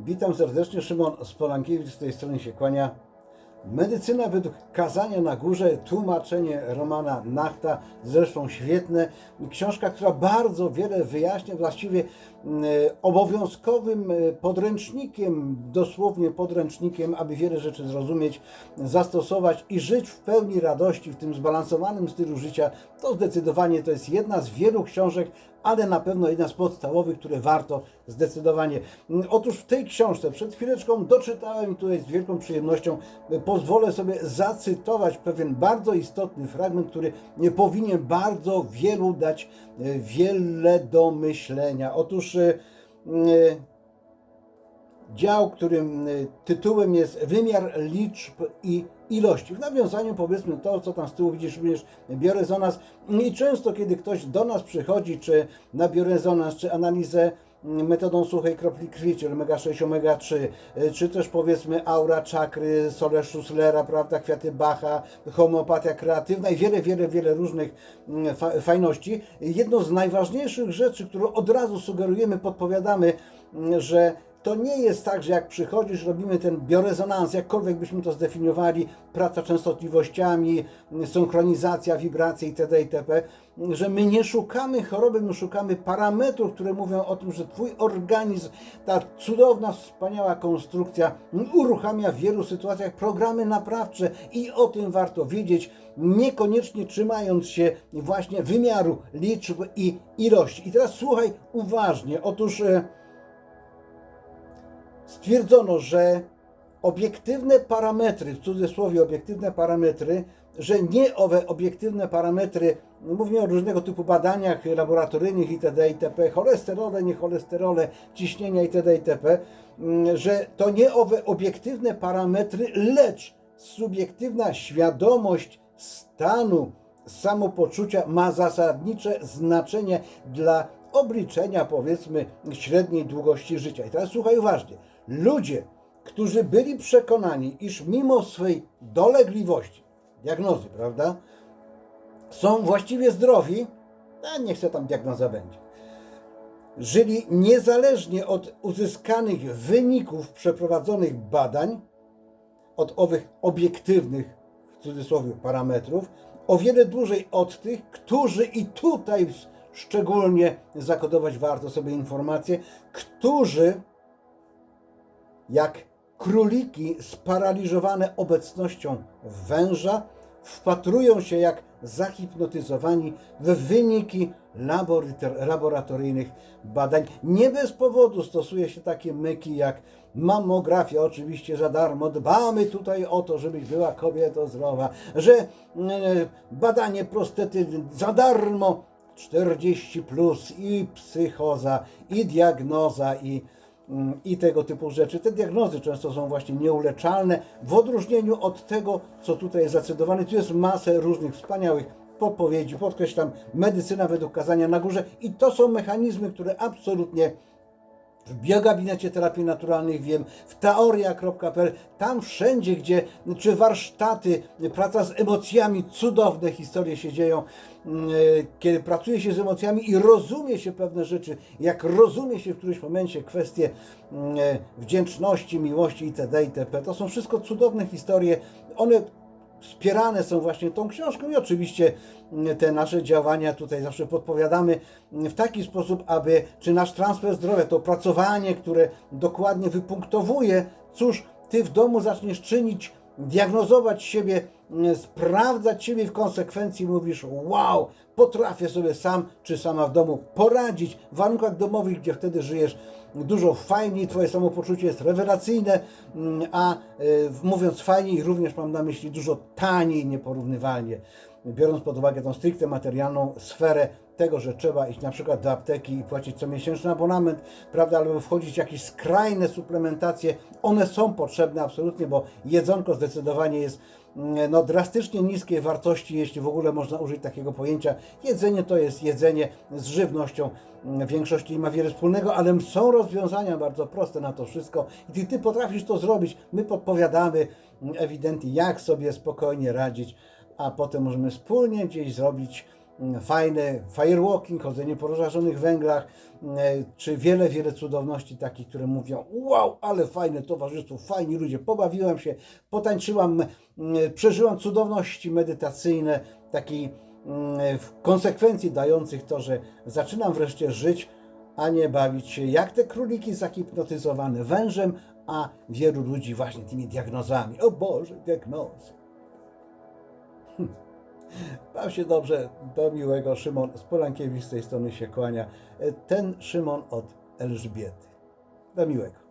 Witam serdecznie, Szymon Spolankiewicz z tej strony się kłania. Medycyna według kazania na górze, tłumaczenie Romana Nachta, zresztą świetne. Książka, która bardzo wiele wyjaśnia, właściwie mm, obowiązkowym e, podręcznikiem, dosłownie podręcznikiem, aby wiele rzeczy zrozumieć, zastosować i żyć w pełni radości w tym zbalansowanym stylu życia. To zdecydowanie to jest jedna z wielu książek, ale na pewno jedna z podstawowych, które warto zdecydowanie. Mm, Otóż w tej książce przed chwileczką doczytałem i tutaj z wielką przyjemnością e, pozwolę sobie zacytować pewien bardzo istotny fragment, który nie powinien bardzo wielu dać e, wiele do myślenia. Otóż e, mm, dział, którym y, tytułem jest wymiar liczb i ilości. W nawiązaniu powiedzmy to, co tam z tyłu widzisz również biorezonans i często kiedy ktoś do nas przychodzi, czy na biorezonans, czy analizę mm, metodą suchej kropli krwi, czyli omega-6, omega-3, y, czy też powiedzmy aura czakry, sole Schusslera, prawda, kwiaty Bacha, homeopatia kreatywna i wiele, wiele, wiele różnych mm, fa- fajności. Jedną z najważniejszych rzeczy, którą od razu sugerujemy, podpowiadamy, mm, że to nie jest tak, że jak przychodzisz, robimy ten biorezonans, jakkolwiek byśmy to zdefiniowali, praca częstotliwościami, synchronizacja, wibracje itd. itp., że my nie szukamy choroby, my szukamy parametrów, które mówią o tym, że Twój organizm, ta cudowna, wspaniała konstrukcja uruchamia w wielu sytuacjach programy naprawcze i o tym warto wiedzieć, niekoniecznie trzymając się właśnie wymiaru liczb i ilości. I teraz słuchaj uważnie. Otóż... stwierdzono, że obiektywne parametry, w cudzysłowie obiektywne parametry, że nie owe obiektywne parametry, mówimy o różnego typu badaniach laboratoryjnych itd. itp., cholesterole, niecholesterole, ciśnienia itd. itp., mm, że to nie owe obiektywne parametry, lecz subiektywna świadomość stanu samopoczucia ma zasadnicze znaczenie dla obliczenia, powiedzmy, średniej długości życia. I teraz słuchaj uważnie. Ludzie, którzy byli przekonani, iż mimo swej dolegliwości, diagnozy, prawda, są właściwie zdrowi, a niech se tam diagnoza będzie, żyli niezależnie od uzyskanych wyników przeprowadzonych badań, od owych obiektywnych, w cudzysłowie, parametrów, o wiele dłużej od tych, którzy i tutaj szczególnie zakodować warto sobie informacje, którzy jak króliki sparaliżowane obecnością węża wpatrują się jak zahipnotyzowani w wyniki laborator- laboratoryjnych badań. Nie bez powodu stosuje się takie myki jak mamografia, oczywiście za darmo. Dbamy tutaj o to, żebyś była kobieto zdrowa, że e, badanie prostety za darmo 40 plus i psychoza, i diagnoza, i, mm, i tego typu rzeczy. Te diagnozy często są właśnie nieuleczalne, w odróżnieniu od tego, co tutaj jest zacytowane. Tu jest masę różnych wspaniałych podpowiedzi, podkreślam, medycyna według kazania na górze i to są mechanizmy, które absolutnie w biogabinecie terapii naturalnych wiem, w teoria.pl, tam wszędzie, gdzie, czy warsztaty, praca z emocjami, cudowne historie się dzieją, mm, e, kiedy pracuje się z emocjami i rozumie się pewne rzeczy, jak rozumie się w którymś momencie kwestie mm, e, wdzięczności, miłości itd. itp. To są wszystko cudowne historie, one wspierane są właśnie tą książką i oczywiście te nasze działania tutaj zawsze podpowiadamy w taki sposób, aby czy nasz transfer zdrowia, to opracowanie, które dokładnie wypunktowuje, cóż ty w domu zaczniesz czynić, diagnozować siebie, sprawdzać siebie w konsekwencji mówisz wow, potrafię sobie sam czy sama w domu poradzić. W warunkach domowych, gdzie wtedy żyjesz dużo fajniej, twoje samopoczucie jest rewelacyjne, mm, a e, mówiąc fajniej również mam na myśli dużo taniej nieporównywalnie, biorąc pod uwagę tą stricte materialną sferę tego, że trzeba iść na przykład do apteki i płacić comiesięczny abonament, prawda, albo wchodzić w jakieś skrajne suplementacje, one są potrzebne absolutnie, bo jedzonko zdecydowanie jest no, drastycznie niskiej wartości, jeśli w ogóle można użyć takiego pojęcia. Jedzenie to jest jedzenie z żywnością, mm, w większości nie ma wiele wspólnego, ale są rozwiązania bardzo proste na to wszystko. I ty, ty potrafisz to zrobić, my podpowiadamy mm, ewidentnie, jak sobie spokojnie radzić, a potem możemy wspólnie gdzieś zrobić mm, fajne firewalking, chodzenie po rozżarzonych węglach, mm, czy wiele, wiele cudowności takich, które mówią wow, ale fajne towarzystwo, fajni ludzie, pobawiłam się, potańczyłam, mm, przeżyłam cudowności medytacyjne, takiej mm, w konsekwencji dających to, że zaczynam wreszcie żyć, a nie bawić się jak te króliki zahipnotyzowane wężem, a wielu ludzi właśnie tymi diagnozami. O Boże, diagnozy. Baw się dobrze, do miłego. Szymon z Polankiewicz z tej strony się kłania. Ten Szymon od Elżbiety. Do miłego.